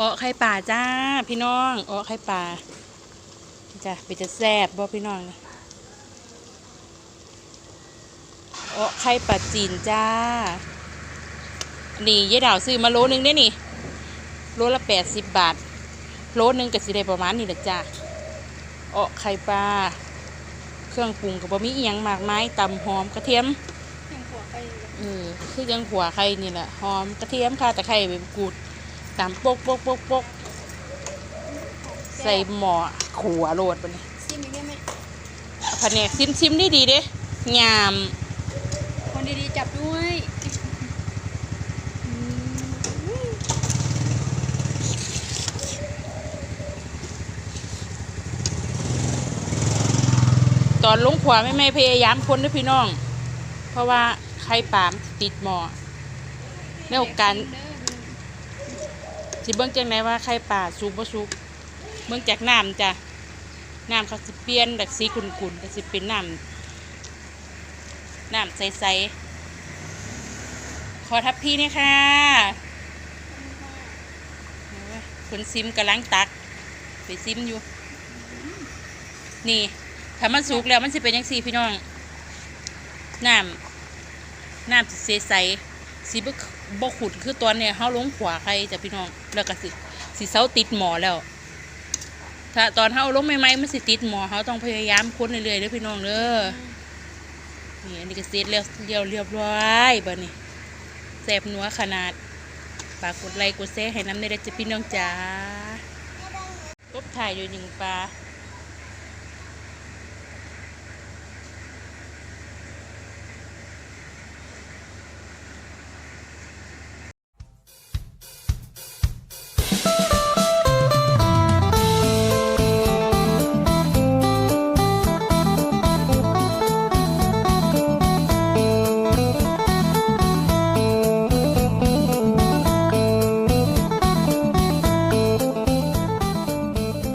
ออไข่ป่าจ้า พี่น้องออไข่ป่าจ้ะไปจะแซ่บบ่พี่น้องนะออไข่ป่าจีนจ้า นี่ยายดาวซื้อมาโลนึงได้นี่ โลละแปดสิบบาท โลนึงก็สิได้ประมาณนี้แหละจ้าออไข่ปลาเครื่องปรุงกับบะมีอีหยังมากมายตำหอมกระเทียมยังหัวไปอยู่เลยเออคือยังหัวไข่นี่แหละหอมกระเทียมข่าตะไคร้ใบมะกรูด ตามปกปกปกปกใส่หม้อขัวโรดไปนี่ซิมอีกได้ไหมแผนกซิมซิมได้ดีเด้งามคนดีๆจับด้วยตอนลงขวาไม่ไม่พยายามคนนะพี่น้อง เพราะว่าไข่ปลามนติดหม้อแล้วการ สิเบิ่งจังไหนว่าไข่ปลาสุกบ่สุกเบิ่งจากน้ำจ้ะน้ำเขาสิเปลี่ยนแบบสีขุ่นๆก็สิเป็นน้ำน้ำใสๆขอทับพี่นี่ค่ะคนซิมกำลังตักไปซิมอยู่ นี่ถ้ามันสุกแล้วมันสิเป็นยังสี่พี่น้องน้ำน้ำใสๆ สีบกขุดคือตอนเนี่ยเฮาลงขวาใครจ้ะพี่น้องแล้วก็สิสิเซาติดหมอแล้ว ถ้าตอนเฮาลงใหม่ๆมันสิติดหมอเฮาต้องพยายามค้นเรื่อยๆเด้อพี่น้องเด้อนี่อันนี้ก็เสร็จแล้วเรียวเรียบร้อยบัดนี้แซ่บนัวขนาดฝากกดไลค์กดแชร์ให้น้ำในเด้อจ้ะพี่น้องจ๋ากบถ่ายอยู่หนึ่งปลา